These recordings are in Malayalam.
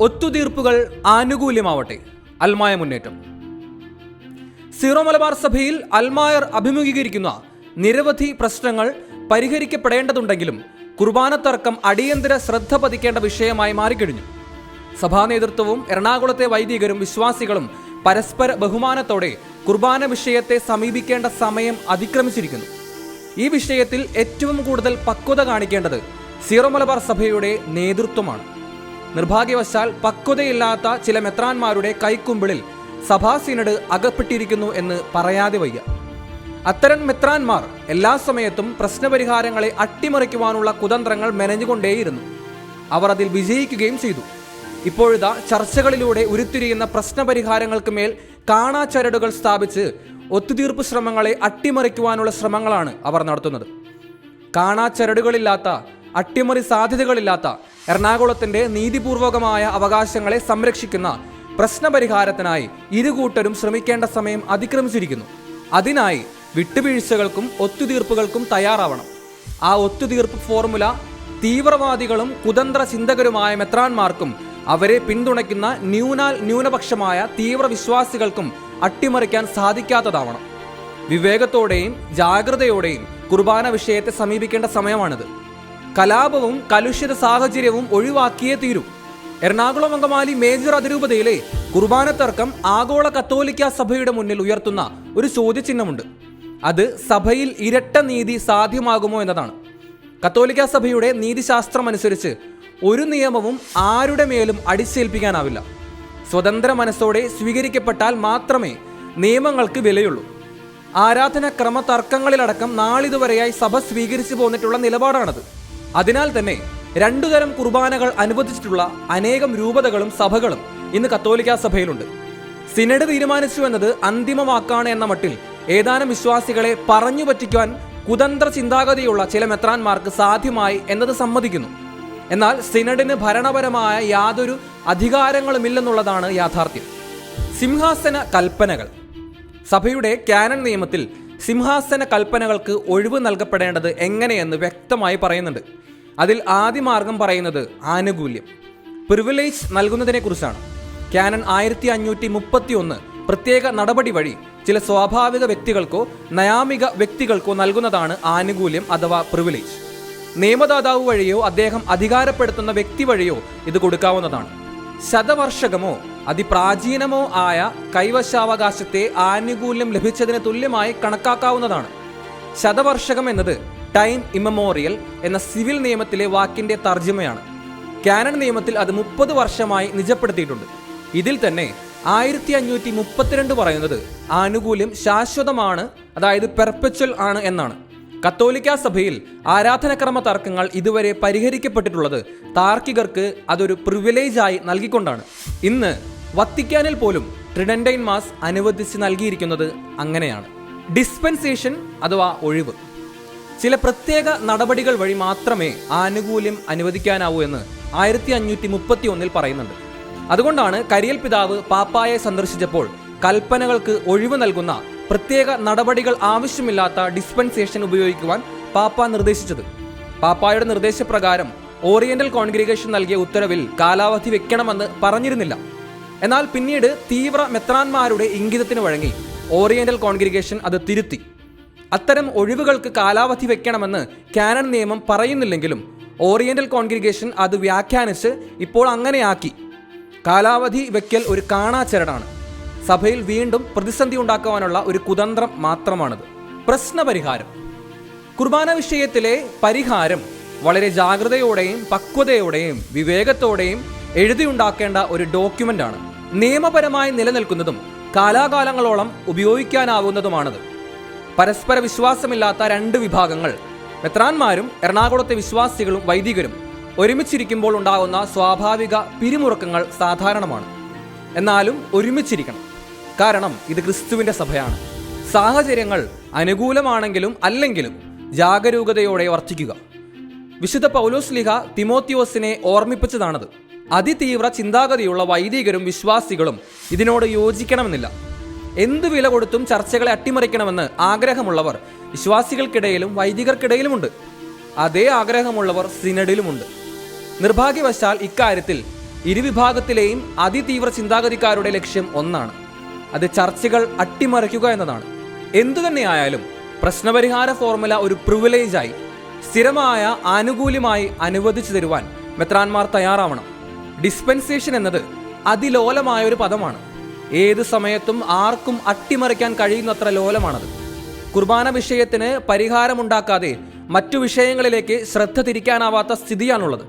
ഒത്തുതീർപ്പുകൾ ആനുകൂല്യമാവട്ടെ. അൽമായ മുന്നേറ്റം. സീറോ മലബാർ സഭയിൽ അൽമായർ അഭിമുഖീകരിക്കുന്ന നിരവധി പ്രശ്നങ്ങൾ പരിഹരിക്കപ്പെടേണ്ടതുണ്ടെങ്കിലും കുർബാന തർക്കം അടിയന്തര ശ്രദ്ധ പതിക്കേണ്ട വിഷയമായി മാറിക്കഴിഞ്ഞു. സഭാ നേതൃത്വവും എറണാകുളത്തെ വൈദികരും വിശ്വാസികളും പരസ്പര ബഹുമാനത്തോടെ കുർബാന വിഷയത്തെ സമീപിക്കേണ്ട സമയം അതിക്രമിച്ചിരിക്കുന്നു. ഈ വിഷയത്തിൽ ഏറ്റവും കൂടുതൽ പക്വത കാണിക്കേണ്ടത് സീറോ മലബാർ സഭയുടെ നേതൃത്വമാണ്. നിർഭാഗ്യവശാൽ പക്വതയില്ലാത്ത ചില മെത്രാന്മാരുടെ കൈക്കുമ്പിളിൽ സഭാ സിനഡ് അകപ്പെട്ടിരിക്കുന്നു എന്ന് പറയാതെ വയ്യ. അത്തരം മെത്രാന്മാർ എല്ലാ സമയത്തും പ്രശ്നപരിഹാരങ്ങളെ അട്ടിമറിക്കുവാനുള്ള കുതന്ത്രങ്ങൾ മെനഞ്ഞുകൊണ്ടേയിരുന്നു. അവർ അതിൽ വിജയിക്കുകയും ചെയ്തു. ഇപ്പോഴിതാ ചർച്ചകളിലൂടെ ഉരുത്തിരിയുന്ന പ്രശ്നപരിഹാരങ്ങൾക്ക് മേൽ കാണാച്ചരടുകൾ സ്ഥാപിച്ച് ഒത്തുതീർപ്പ് ശ്രമങ്ങളെ അട്ടിമറിക്കുവാനുള്ള ശ്രമങ്ങളാണ് അവർ നടത്തുന്നത്. കാണാച്ചരടുകളില്ലാത്ത അട്ടിമറി സാധ്യതകളില്ലാത്ത എറണാകുളത്തിന്റെ നീതിപൂർവകമായ അവകാശങ്ങളെ സംരക്ഷിക്കുന്ന പ്രശ്നപരിഹാരത്തിനായി ഇരുകൂട്ടരും ശ്രമിക്കേണ്ട സമയം അതിക്രമിച്ചിരിക്കുന്നു. അതിനായി വിട്ടുവീഴ്ചകൾക്കും ഒത്തുതീർപ്പുകൾക്കും തയ്യാറാവണം. ആ ഒത്തുതീർപ്പ് ഫോർമുല തീവ്രവാദികളും കുതന്ത്ര ചിന്തകരുമായ മെത്രാന്മാർക്കും അവരെ പിന്തുണയ്ക്കുന്ന ന്യൂനാൽ ന്യൂനപക്ഷമായ തീവ്രവിശ്വാസികൾക്കും അട്ടിമറിക്കാൻ സാധിക്കാത്തതാവണം. വിവേകത്തോടെയും ജാഗ്രതയോടെയും കുർബാന വിഷയത്തെ സമീപിക്കേണ്ട സമയമാണിത്. കലാപവും കലുഷിത സാഹചര്യവും ഒഴിവാക്കിയേ തീരൂ. എറണാകുളം അങ്കമാലി മേജർ അതിരൂപതയിലെ കുർബാന തർക്കം ആഗോള കത്തോലിക്ക സഭയുടെ മുന്നിൽ ഉയർത്തുന്ന ഒരു ചോദ്യചിഹ്നമുണ്ട്. അത് സഭയിൽ ഇരട്ട നീതി സാധ്യമാകുമോ എന്നതാണ്. കത്തോലിക്ക സഭയുടെ നീതിശാസ്ത്രം അനുസരിച്ച് ഒരു നിയമവും ആരുടെ മേലും അടിച്ചേൽപ്പിക്കാനാവില്ല. സ്വതന്ത്ര മനസ്സോടെ സ്വീകരിക്കപ്പെട്ടാൽ മാത്രമേ നിയമങ്ങൾക്ക് വിലയുള്ളൂ. ആരാധനക്രമ തർക്കങ്ങളിലടക്കം നാളിതുവരെയായി സഭ സ്വീകരിച്ചു പോന്നിട്ടുള്ള നിലപാടാണത്. അതിനാൽ തന്നെ രണ്ടു തരം കുർബാനകൾ അനുവദിച്ചിട്ടുള്ള അനേകം രൂപതകളും സഭകളും ഇന്ന് കത്തോലിക്ക സഭയിലുണ്ട്. സിനഡ് തീരുമാനിച്ചു എന്നത് അന്തിമ വാക്കാണ് എന്ന മട്ടിൽ ഏതാനും വിശ്വാസികളെ പറഞ്ഞു പറ്റിക്കുവാൻ കുതന്ത്ര ചിന്താഗതിയുള്ള ചില മെത്രാന്മാർക്ക് സാധ്യമായി എന്നത് സമ്മതിക്കുന്നു. എന്നാൽ സിനഡിന് ഭരണപരമായ യാതൊരു അധികാരങ്ങളുമില്ലെന്നുള്ളതാണ് യാഥാർത്ഥ്യം. സിംഹാസന കൽപ്പനകൾ. സഭയുടെ കാനൻ നിയമത്തിൽ സിംഹാസന കൽപ്പനകൾക്ക് ഒഴിവ് നൽകപ്പെടേണ്ടത് എങ്ങനെയെന്ന് വ്യക്തമായി പറയുന്നുണ്ട്. അതിൽ ആദ്യ മാർഗം പറയുന്നത് ആനുകൂല്യം. പ്രിവിലേജ് നൽകുന്നതിനെക്കുറിച്ചാണ്. കാനൻ ആയിരത്തി അഞ്ഞൂറ്റി മുപ്പത്തി ഒന്ന് പ്രത്യേക നടപടി വഴി ചില സ്വാഭാവിക വ്യക്തികൾക്കോ നയാമിക വ്യക്തികൾക്കോ നൽകുന്നതാണ് ആനുകൂല്യം അഥവാ പ്രിവിലേജ് നിയമദാതാവ് വഴിയോ അദ്ദേഹം അധികാരപ്പെടുത്തുന്ന വ്യക്തി വഴിയോ ഇത് കൊടുക്കാവുന്നതാണ്. ശതവർഷകമോ അതിപ്രാചീനമോ ആയ കൈവശാവകാശത്തെ ആനുകൂല്യം ലഭിച്ചതിന് തുല്യമായി കണക്കാക്കാവുന്നതാണ്. ശതവർഷകം എന്നത് ടൈം ഇമ്മമോറിയൽ എന്ന സിവിൽ നിയമത്തിലെ വാക്കിന്റെ തർജമയാണ്. കാനൺ നിയമത്തിൽ അത് മുപ്പത് വർഷമായി നിജപ്പെടുത്തിയിട്ടുണ്ട്. ഇതിൽ തന്നെ ആയിരത്തി അഞ്ഞൂറ്റി മുപ്പത്തിരണ്ട് പറയുന്നത് ആനുകൂല്യം ശാശ്വതമാണ് അതായത് പെർപ്പച്വൽ ആണ് എന്നാണ്. കത്തോലിക്ക സഭയിൽ ആരാധനക്രമ തർക്കങ്ങൾ ഇതുവരെ പരിഹരിക്കപ്പെട്ടിട്ടുള്ളത് താർക്കികർക്ക് അതൊരു പ്രിവിലേജായി നൽകിക്കൊണ്ടാണ്. ഇന്ന് വത്തിക്കാനിൽ പോലും ട്രിഡന്റൈൻ മാസ് അനുവദിച്ച് നൽകിയിരിക്കുന്നത് അങ്ങനെയാണ്. ഡിസ്പെൻസേഷൻ അഥവാ ഒഴിവ്. ചില പ്രത്യേക നടപടികൾ വഴി മാത്രമേ ആനുകൂല്യം അനുവദിക്കാനാവൂ എന്ന് ആയിരത്തി അഞ്ഞൂറ്റി മുപ്പത്തി ഒന്നിൽ പറയുന്നുണ്ട്. അതുകൊണ്ടാണ് കരിയൽ പിതാവ് പാപ്പായെ സന്ദർശിച്ചപ്പോൾ കൽപ്പനകൾക്ക് ഒഴിവ് നൽകുന്ന പ്രത്യേക നടപടികൾ ആവശ്യമില്ലാത്ത ഡിസ്പെൻസേഷൻ ഉപയോഗിക്കുവാൻ പാപ്പ നിർദ്ദേശിച്ചത്. പാപ്പായുടെ നിർദ്ദേശപ്രകാരം ഓറിയന്റൽ കോൺഗ്രിഗേഷൻ നൽകിയ ഉത്തരവിൽ കാലാവധി വെക്കണമെന്ന് പറഞ്ഞിരുന്നില്ല. എന്നാൽ പിന്നീട് തീവ്ര മെത്രാന്മാരുടെ ഇംഗിതത്തിന് വഴങ്ങി ഓറിയന്റൽ കോൺഗ്രിഗേഷൻ അത് തിരുത്തി. അത്തരം ഒഴിവുകൾക്ക് കാലാവധി വെക്കണമെന്ന് കാനൺ നിയമം പറയുന്നില്ലെങ്കിലും ഓറിയന്റൽ കോൺഗ്രിഗേഷൻ അത് വ്യാഖ്യാനിച്ച് ഇപ്പോൾ അങ്ങനെയാക്കി. കാലാവധി വെക്കൽ ഒരു കാണാചരടാണ് സഭയിൽ വീണ്ടും പ്രതിസന്ധി ഉണ്ടാക്കുവാനുള്ള ഒരു കുതന്ത്രം മാത്രമാണിത്. പ്രശ്നപരിഹാരം. കുർബാന വിഷയത്തിലെ പരിഹാരം വളരെ ജാഗ്രതയോടെയും പക്വതയോടെയും വിവേകത്തോടെയും എഴുതിയുണ്ടാക്കേണ്ട ഒരു ഡോക്യുമെന്റ് ആണ് നിയമപരമായി നിലനിൽക്കുന്നതും കാലാകാലങ്ങളോളം ഉപയോഗിക്കാനാവുന്നതുമാണത്. പരസ്പര വിശ്വാസമില്ലാത്ത രണ്ട് വിഭാഗങ്ങൾ. മെത്രാന്മാരും എറണാകുളത്തെ വിശ്വാസികളും വൈദികരും ഒരുമിച്ചിരിക്കുമ്പോൾ ഉണ്ടാകുന്ന സ്വാഭാവിക പിരിമുറുക്കങ്ങൾ സാധാരണമാണ്. എന്നാലും ഒരുമിച്ചിരിക്കണം. കാരണം ഇത് ക്രിസ്തുവിന്റെ സഭയാണ്. സാഹചര്യങ്ങൾ അനുകൂലമാണെങ്കിലും അല്ലെങ്കിലും ജാഗരൂകതയോടെ വർദ്ധിക്കുക വിശുദ്ധ പൗലോസ് ലിഹ തിമോത്തിയോസിനെ ഓർമ്മിപ്പിച്ചതാണത്. അതിതീവ്ര ചിന്താഗതിയുള്ള വൈദികരും വിശ്വാസികളും ഇതിനോട് യോജിക്കണമെന്നില്ല. എന്ത് വില കൊടുത്തും ചർച്ചകളെ അട്ടിമറിക്കണമെന്ന് ആഗ്രഹമുള്ളവർ വിശ്വാസികൾക്കിടയിലും വൈദികർക്കിടയിലുമുണ്ട്. അതേ ആഗ്രഹമുള്ളവർ സിനഡിലുമുണ്ട്. നിർഭാഗ്യവശാൽ ഇക്കാര്യത്തിൽ ഇരുവിഭാഗത്തിലെയും അതിതീവ്ര ചിന്താഗതിക്കാരുടെ ലക്ഷ്യം ഒന്നാണ്. അത് ചർച്ചകൾ അട്ടിമറിക്കുക എന്നതാണ്. എന്തു തന്നെയായാലും പ്രശ്നപരിഹാര ഫോർമുല ഒരു പ്രിവിലേജായി സ്ഥിരമായ ആനുകൂല്യമായി അനുവദിച്ചു തരുവാൻ മെത്രാന്മാർ തയ്യാറാവണം. ഡിസ്പെൻസേഷൻ എന്നത് അതിലോലമായ ഒരു പദമാണ്. ഏത് സമയത്തും ആർക്കും അട്ടിമറിക്കാൻ കഴിയുന്നത്ര ലോലമാണത്. കുർബാന വിഷയത്തിന് പരിഹാരമുണ്ടാക്കാതെ മറ്റു വിഷയങ്ങളിലേക്ക് ശ്രദ്ധ തിരിക്കാനാവാത്ത സ്ഥിതിയാണുള്ളത്.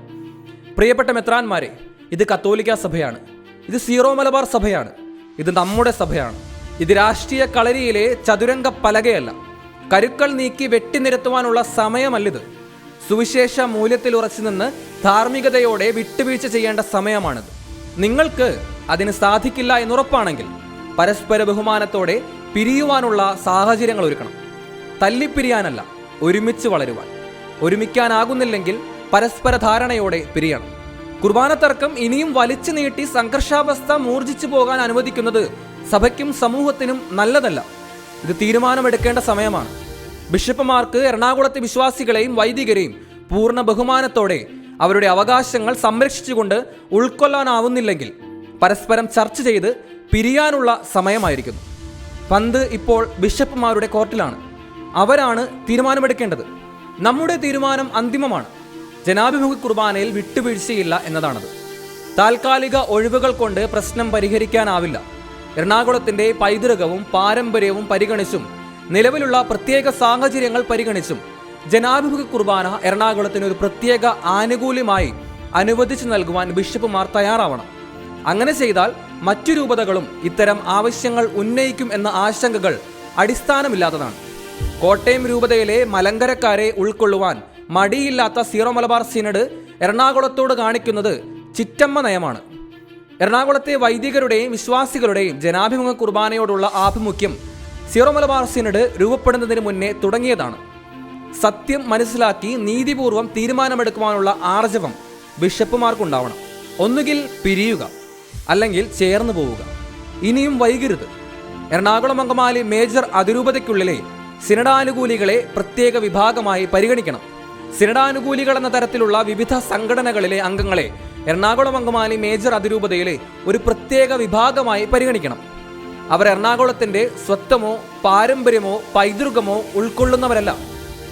പ്രിയപ്പെട്ട മെത്രാന്മാരെ ഇത് കത്തോലിക്ക സഭയാണ്. ഇത് സീറോ മലബാർ സഭയാണ്. ഇത് നമ്മുടെ സഭയാണ്. ഇത് രാഷ്ട്രീയ കളരിയിലെ ചതുരംഗ പലകയല്ല. കരുക്കൾ നീക്കി വെട്ടിനിരത്തുവാനുള്ള സമയമല്ലിത്. സുവിശേഷ മൂല്യത്തിൽ ഉറച്ചു നിന്ന് ധാർമ്മികതയോടെ വിട്ടുവീഴ്ച ചെയ്യേണ്ട സമയമാണിത്. നിങ്ങൾക്ക് അതിന് സാധിക്കില്ല എന്നുറപ്പാണെങ്കിൽ പരസ്പര ബഹുമാനത്തോടെ പിരിയുവാനുള്ള സാഹചര്യങ്ങൾ ഒരുക്കണം. തല്ലിപ്പിരിയാനല്ല ഒരുമിച്ച് വളരുവാൻ. ഒരുമിക്കാനാകുന്നില്ലെങ്കിൽ പരസ്പര ധാരണയോടെ പിരിയണം. കുർബാന തർക്കം ഇനിയും വലിച്ചു നീട്ടി സംഘർഷാവസ്ഥ മൂർജിച്ചു പോകാൻ അനുവദിക്കുന്നത് സഭയ്ക്കും സമൂഹത്തിനും നല്ലതല്ല. ഇത് തീരുമാനമെടുക്കേണ്ട സമയമാണ്. ബിഷപ്പുമാർക്ക് എറണാകുളത്തെ വിശ്വാസികളെയും വൈദികരെയും പൂർണ ബഹുമാനത്തോടെ അവരുടെ അവകാശങ്ങൾ സംരക്ഷിച്ചുകൊണ്ട് ഉൾക്കൊള്ളാനാവുന്നില്ലെങ്കിൽ പരസ്പരം ചർച്ച ചെയ്ത് പിരിയാനുള്ള സമയമായിരിക്കുന്നു. പന്ത് ഇപ്പോൾ ബിഷപ്പുമാരുടെ കോർട്ടിലാണ്. അവരാണ് തീരുമാനമെടുക്കേണ്ടത്. നമ്മുടെ തീരുമാനം അന്തിമമാണ്. ജനാഭിമുഖ കുർബാനയിൽ വിട്ടുവീഴ്ചയില്ല എന്നതാണത്. താൽക്കാലിക ഒഴിവുകൾ കൊണ്ട് പ്രശ്നം പരിഹരിക്കാനാവില്ല. എറണാകുളത്തിന്റെ പൈതൃകവും പാരമ്പര്യവും പരിഗണിച്ചും നിലവിലുള്ള പ്രത്യേക സാഹചര്യങ്ങൾ പരിഗണിച്ചും ജനാഭിമുഖ കുർബാന എറണാകുളത്തിന് ഒരു പ്രത്യേക ആനുകൂല്യമായി അനുവദിച്ചു നൽകുവാൻ ബിഷപ്പുമാർ തയ്യാറാവണം. അങ്ങനെ ചെയ്താൽ മറ്റു രൂപതകളും ഇത്തരം ആവശ്യങ്ങൾ ഉന്നയിക്കും എന്ന ആശങ്കകൾ അടിസ്ഥാനമില്ലാത്തതാണ്. കോട്ടയം രൂപതയിലെ മലങ്കരക്കാരെ ഉൾക്കൊള്ളുവാൻ മടിയില്ലാത്ത സീറോ മലബാർ സിനഡ് എറണാകുളത്തോട് കാണിക്കുന്നത് ചിറ്റമ്മ നയമാണ്. എറണാകുളത്തെ വൈദികരുടെയും വിശ്വാസികളുടെയും ജനാഭിമുഖ കുർബാനയോടുള്ള ആഭിമുഖ്യം സീറോ മലബാർ സിനഡ് രൂപപ്പെടുന്നതിന് മുന്നേ തുടങ്ങിയതാണ്. സത്യം മനസ്സിലാക്കി നീതിപൂർവം തീരുമാനമെടുക്കുവാനുള്ള ആർജവം ബിഷപ്പുമാർക്കുണ്ടാവണം. ഒന്നുകിൽ പിരിയുക അല്ലെങ്കിൽ ചേർന്ന് പോവുക. ഇനിയും വൈകരുത്. എറണാകുളം അങ്കമാലി മേജർ അതിരൂപതയ്ക്കുള്ളിലെ സിനഡാനുകൂലികളെ പ്രത്യേക വിഭാഗമായി പരിഗണിക്കണം. സിനഡാനുകൂലികൾ എന്ന തരത്തിലുള്ള വിവിധ സംഘടനകളിലെ അംഗങ്ങളെ എറണാകുളം അങ്കമാലി മേജർ അതിരൂപതയിലെ ഒരു പ്രത്യേക വിഭാഗമായി പരിഗണിക്കണം. അവർ എറണാകുളത്തിന്റെ സ്വത്വമോ പാരമ്പര്യമോ പൈതൃകമോ ഉൾക്കൊള്ളുന്നവരല്ല.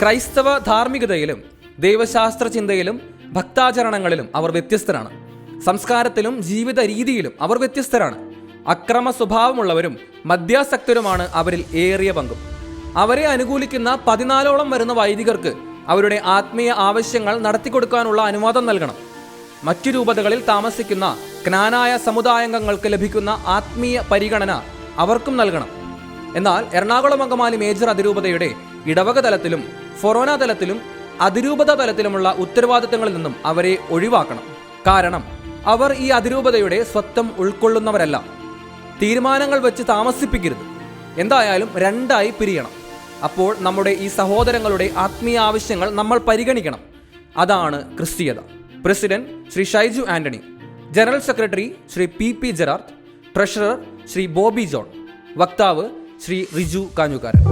ക്രൈസ്തവ ധാർമ്മികതയിലും ദൈവശാസ്ത്ര ചിന്തയിലും ഭക്താചരണങ്ങളിലും അവർ വ്യത്യസ്തരാണ്. സംസ്കാരത്തിലും ജീവിത രീതിയിലും അവർ വ്യത്യസ്തരാണ്. അക്രമ സ്വഭാവമുള്ളവരും മദ്യാസക്തരുമാണ് അവരിൽ ഏറിയ പങ്കും. അവരെ അനുകൂലിക്കുന്ന പതിനാലോളം വരുന്ന വൈദികർക്ക് അവരുടെ ആത്മീയ ആവശ്യങ്ങൾ നടത്തിക്കൊടുക്കാനുള്ള അനുവാദം നൽകണം. മറ്റു രൂപതകളിൽ താമസിക്കുന്ന ജ്ഞാനായ സമുദായാംഗങ്ങൾക്ക് ലഭിക്കുന്ന ആത്മീയ പരിഗണന അവർക്കും നൽകണം. എന്നാൽ എറണാകുളം അങ്കമാലി മേജർ അതിരൂപതയുടെ ഇടവക തലത്തിലും ഫൊറോന തലത്തിലും അതിരൂപത തലത്തിലുമുള്ള ഉത്തരവാദിത്തങ്ങളിൽ നിന്നും അവരെ ഒഴിവാക്കണം. കാരണം അവർ ഈ അതിരൂപതയുടെ സ്വത്വം ഉൾക്കൊള്ളുന്നവരല്ല. തീരുമാനങ്ങൾ വെച്ച് താമസിപ്പിക്കരുത്. എന്തായാലും രണ്ടായി പിരിയണം. അപ്പോൾ നമ്മുടെ ഈ സഹോദരങ്ങളുടെ ആത്മീയ ആവശ്യങ്ങൾ നമ്മൾ പരിഗണിക്കണം. അതാണ് ക്രിസ്തീയത. President Shri Shaiju Antony general secretary Shri P P Gerard treasurer Shri Bobby John വക്താവ് ശ്രീ റിജു കാഞ്ഞുകാരൻ.